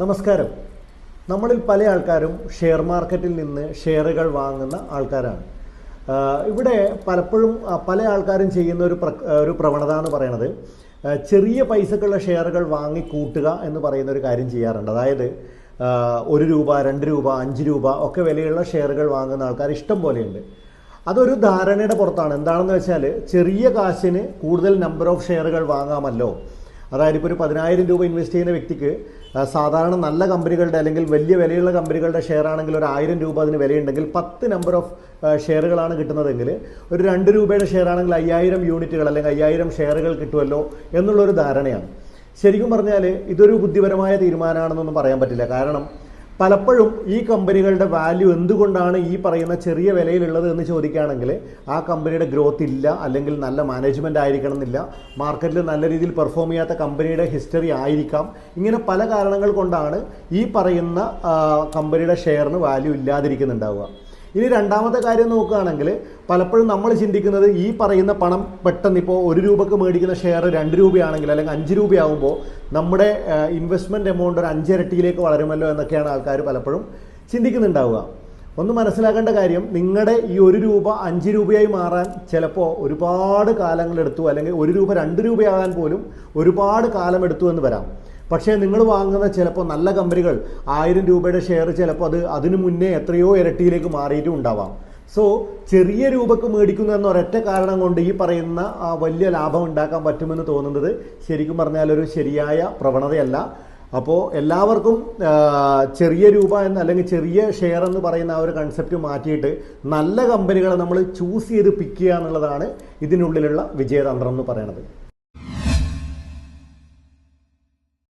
നമസ്കാരം. നമ്മളിൽ പല ആൾക്കാരും ഷെയർ മാർക്കറ്റിൽ നിന്ന് ഷെയറുകൾ വാങ്ങുന്ന ആൾക്കാരാണ്. ഇവിടെ പലപ്പോഴും പല ആൾക്കാരും ചെയ്യുന്ന ഒരു ഒരു പ്രവണത എന്ന് പറയുന്നത് ചെറിയ പൈസക്കുള്ള ഷെയറുകൾ വാങ്ങി കൂട്ടുക എന്ന് പറയുന്ന ഒരു കാര്യം ചെയ്യാറുണ്ട്. അതായത് ഒരു രൂപ രണ്ട് രൂപ അഞ്ച് രൂപ ഒക്കെ വിലയുള്ള ഷെയറുകൾ വാങ്ങുന്ന ആൾക്കാർ ഇഷ്ടം പോലെയുണ്ട്. അതൊരു ധാരണയുടെ പുറത്താണ്. എന്താണെന്ന് വെച്ചാൽ ചെറിയ കാശിന് കൂടുതൽ നമ്പർ ഓഫ് ഷെയറുകൾ വാങ്ങാമല്ലോ. അതായത് ഇപ്പോൾ ഒരു പതിനായിരം രൂപ ഇൻവെസ്റ്റ് ചെയ്യുന്ന വ്യക്തിക്ക് സാധാരണ നല്ല കമ്പനികളുടെ അല്ലെങ്കിൽ വലിയ വിലയുള്ള കമ്പനികളുടെ ഷെയർ ആണെങ്കിൽ ഒരു ആയിരം രൂപ അതിന് വിലയുണ്ടെങ്കിൽ പത്ത് നമ്പർ ഓഫ് ഷെയറുകളാണ് കിട്ടുന്നതെങ്കിൽ ഒരു രണ്ട് രൂപയുടെ ഷെയർ ആണെങ്കിൽ അയ്യായിരം യൂണിറ്റുകൾ അല്ലെങ്കിൽ അയ്യായിരം ഷെയറുകൾ കിട്ടുമല്ലോ എന്നുള്ളൊരു ധാരണയാണ്. ശരിക്കും പറഞ്ഞാൽ ഇതൊരു ബുദ്ധിപരമായ തീരുമാനമാണെന്നൊന്നും പറയാൻ പറ്റില്ല. കാരണം പലപ്പോഴും ഈ കമ്പനികളുടെ വാല്യൂ എന്തുകൊണ്ടാണ് ഈ പറയുന്ന ചെറിയ വിലയിലുള്ളത് എന്ന് ചോദിക്കുകയാണെങ്കിൽ ആ കമ്പനിയുടെ ഗ്രോത്ത് ഇല്ല അല്ലെങ്കിൽ നല്ല മാനേജ്മെന്റ് ആയിരിക്കണം എന്നില്ല. മാർക്കറ്റിൽ നല്ല രീതിയിൽ പെർഫോം ചെയ്യാത്ത കമ്പനിയുടെ ഹിസ്റ്ററി ആയിരിക്കാം. ഇങ്ങനെ പല കാരണങ്ങൾ കൊണ്ടാണ് ഈ പറയുന്ന കമ്പനിയുടെ ഷെയറിന് വാല്യൂ ഇല്ലാതിരിക്കുന്നുണ്ടാവുക. ഇനി രണ്ടാമത്തെ കാര്യം നോക്കുകയാണെങ്കിൽ പലപ്പോഴും നമ്മൾ ചിന്തിക്കുന്നത് ഈ പറയുന്ന പണം പെട്ടെന്ന് ഇപ്പോൾ ഒരു രൂപക്ക് മേടിക്കുന്ന ഷെയർ രണ്ട് രൂപയാണെങ്കിൽ അല്ലെങ്കിൽ അഞ്ച് രൂപയാകുമ്പോൾ നമ്മുടെ ഇൻവെസ്റ്റ്മെന്റ് എമൗണ്ട് ഒരു അഞ്ചിരട്ടിയിലേക്ക് വളരുമല്ലോ എന്നൊക്കെയാണ് ആൾക്കാർ പലപ്പോഴും ചിന്തിക്കുന്നുണ്ടാവുക. ഒന്ന് മനസ്സിലാക്കേണ്ട കാര്യം നിങ്ങളുടെ ഈ ഒരു രൂപ അഞ്ച് രൂപയായി മാറാൻ ചിലപ്പോൾ ഒരുപാട് കാലങ്ങളെടുത്തു അല്ലെങ്കിൽ ഒരു രൂപ രണ്ട് രൂപയാകാൻ പോലും ഒരുപാട് കാലമെടുത്തു എന്ന് വരാം. പക്ഷേ നിങ്ങൾ വാങ്ങുന്ന ചിലപ്പോൾ നല്ല കമ്പനികൾ ആയിരം രൂപയുടെ ഷെയർ ചിലപ്പോൾ അത് അതിനു മുന്നേ എത്രയോ ഇരട്ടിയിലേക്ക് മാറിയിട്ടും ഉണ്ടാവാം. സോ ചെറിയ രൂപക്ക് മേടിക്കുന്നു എന്ന ഒരൊറ്റ കാരണം കൊണ്ട് ഈ പറയുന്ന വലിയ ലാഭം ഉണ്ടാക്കാൻ പറ്റുമെന്ന് തോന്നുന്നത് ശരിക്കും പറഞ്ഞാൽ ഒരു ശരിയായ പ്രവണതയല്ല. അപ്പോൾ എല്ലാവർക്കും ചെറിയ രൂപ എന്ന് അല്ലെങ്കിൽ ചെറിയ ഷെയർ എന്ന് പറയുന്ന ആ ഒരു കൺസെപ്റ്റ് മാറ്റിയിട്ട് നല്ല കമ്പനികളെ നമ്മൾ ചൂസ് ചെയ്ത് പിക്ക് ചെയ്യുക എന്നുള്ളതാണ് ഇതിനുള്ളിലുള്ള വിജയതന്ത്രം എന്ന് പറയുന്നത്.